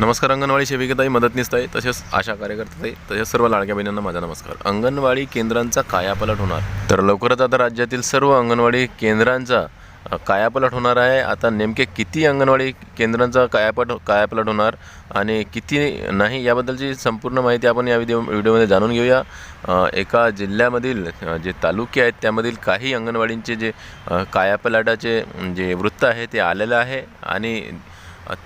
नमस्कार अंगणवाडी सेविकाताई मदतनीसताई तसेच आशा कार्यकर्ताई तसेच सर्व लाडक्या बहिणींना माझा नमस्कार. अंगणवाडी केंद्रांचा कायापलट होणार. तर लवकरच आता राज्यातील सर्व अंगणवाडी केंद्रांचा कायापलट होणार आहे. आता नेमके किती अंगणवाडी केंद्रांचा कायापट कायापलट होणार आणि किती नाही याबद्दलची संपूर्ण माहिती आपण या व्हिडिओ व्हिडिओमध्ये जाणून घेऊया. एका जिल्ह्यामधील जे तालुके आहेत त्यामधील काही अंगणवाडींचे जे कायापलाटाचे जे वृत्त आहे ते आलेलं आहे आणि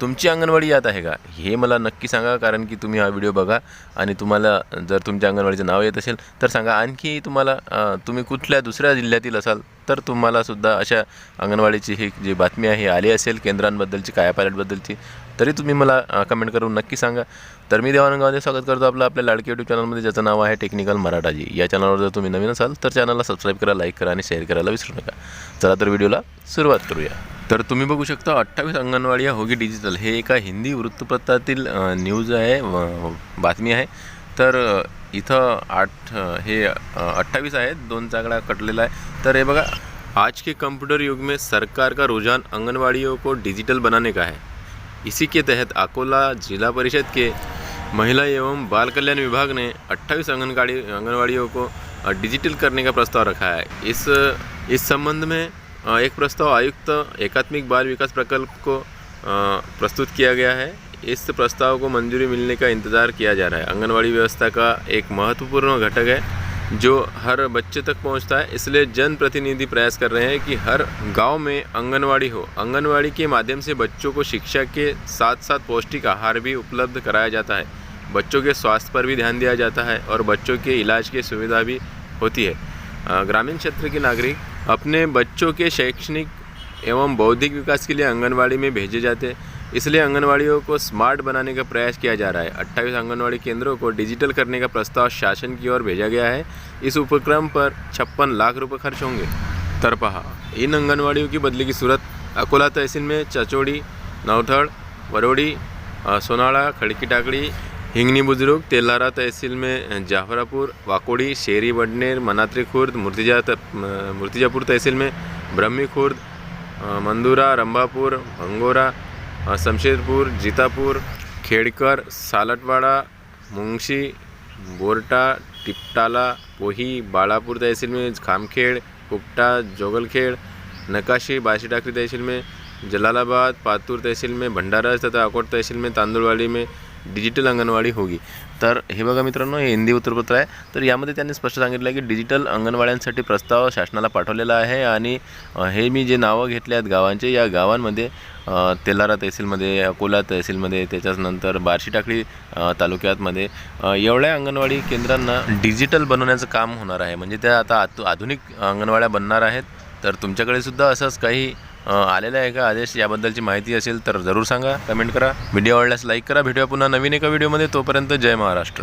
तुमची अंगणवाडी यात आहे का? हे मला नक्की सांगा कारण की तुम्ही हा व्हिडिओ बघा आणि तुम्हाला जर तुमच्या अंगणवाडीचं नाव येत असेल तर सांगा. आणखी तुम्हाला तुम्ही कुठल्या दुसऱ्या जिल्ह्यातील असाल तर तुम्हाला सुद्धा अशा अंगणवाडीची ही जी बातमी आहे आली असेल केंद्रांबद्दलची काय पायलटबद्दलची तरी तुम्ही मला कमेंट करून नक्की सांगा. तर मी देवानंगामध्ये स्वागत करतो आपलं आपल्या लाडके यूट्यूब चॅनलमध्ये ज्याचं नाव आहे टेक्निकल मराठाजी या चॅनलवर जर तुम्ही नवीन असाल तर चॅनलला सबस्क्राईब करा लाईक करा आणि शेअर करायला विसरू नका. चला तर व्हिडिओला सुरुवात करूया. तर तुम्ही बघू शकता, अठ्ठावीस अंगणवाडी या होगी डिजिटल हे एका हिंदी वृत्तपत्रातील न्यूज़ आहे बातमी आहे. तर इथं आठ हे अट्ठावीस आहेत, दोन चाकड़ा कटलेला आहे. तर हे बघा, आज के कंप्यूटर युग में सरकार का रुझान आंगनवाड़ियों को डिजिटल बनाने का है. इसी के तहत अकोला जिला परिषद के महिला एवं बाल कल्याण विभाग ने 28 आंगनवाड़ी आंगनवाड़ियों को डिजिटल करने का प्रस्ताव रखा है. इस इस संबंध में एक प्रस्ताव आयुक्त एकात्मिक बाल विकास प्रकल्प को प्रस्तुत किया गया है। इस प्रस्ताव को मंजूरी मिलने का इंतज़ार किया जा रहा है। आंगनवाड़ी व्यवस्था का एक महत्वपूर्ण घटक है, जो हर बच्चे तक पहुँचता है। इसलिए जनप्रतिनिधि प्रयास कर रहे हैं कि हर गाँव में आंगनवाड़ी हो। आंगनवाड़ी के माध्यम से बच्चों को शिक्षा के साथ साथ पौष्टिक आहार भी उपलब्ध कराया जाता है। बच्चों के स्वास्थ्य पर भी ध्यान दिया जाता है और बच्चों के इलाज की सुविधा भी होती है। ग्रामीण क्षेत्र के नागरिक अपने बच्चों के शैक्षणिक एवं बौद्धिक विकास के लिए आंगनवाड़ी में भेजे जाते हैं। इसलिए आंगनवाड़ियों को स्मार्ट बनाने का प्रयास किया जा रहा है। अट्ठाईस आंगनवाड़ी केंद्रों को डिजिटल करने का प्रस्ताव शासन की ओर भेजा गया है। इस उपक्रम पर छप्पन लाख रुपए खर्च होंगे। तरपहा, इन आंगनवाड़ियों की बदली की सूरत, अकोला तहसील में चचोड़ी, नौथड़, वरोड़ी सोनाड़ा, खड़की टाकड़ी हिंगनी बुज़ुर्ग तेलारा तहसील में जाफरापुर, वाकोड़ी, शेरी बडनेर मनात्री खुर्द, मूर्तिजा मूर्तिजापुर तहसील में, ब्रह्मी खुर्द मंदूरा, रंभापुर भंगोरा शमशेरपुर जीतापुर, खेड़कर, सालटवाड़ा मुंगशी बोरटा, टिपटाला, पोही बाळापूर तहसील में, खामखेड़, कुपटा, जोगलखेड़ नकाशी बासी टाकरी तहसील में, जलालाबाद, पातूर तहसील में, भंडारा तथा अकोट तहसील में, तांदुलवाड़ी में डिजिटल अंगणवाडी होगी. तर हे बघा मित्रांनो हे हिंदी उत्तरपत्र आहे. तर यामध्ये त्यांनी स्पष्ट सांगितलं आहे की डिजिटल अंगणवाड्यांसाठी प्रस्ताव शासनाला पाठवलेला आहे आणि हे मी जे नावं घेतले आहेत गावांचे या गावांमध्ये तेलारा तहसीलमध्ये अकोला तहसीलमध्ये त्याच्यानंतर बार्शी टाकळी तालुक्यातमध्ये एवढ्या अंगणवाडी केंद्रांना डिजिटल बनवण्याचं काम होणार आहे. म्हणजे त्या आता आधुनिक अंगणवाड्या बनणार आहेत. तर तुमच्याकडे सुद्धा असंच काही आलेलं आहे का आदेश? याबद्दलची माहिती असेल तर जरूर सांगा. कमेंट करा. व्हिडिओ आवडल्यास लाईक करा. भेटूया पुन्हा नवीन एका व्हिडिओमध्ये. तोपर्यंत जय महाराष्ट्र.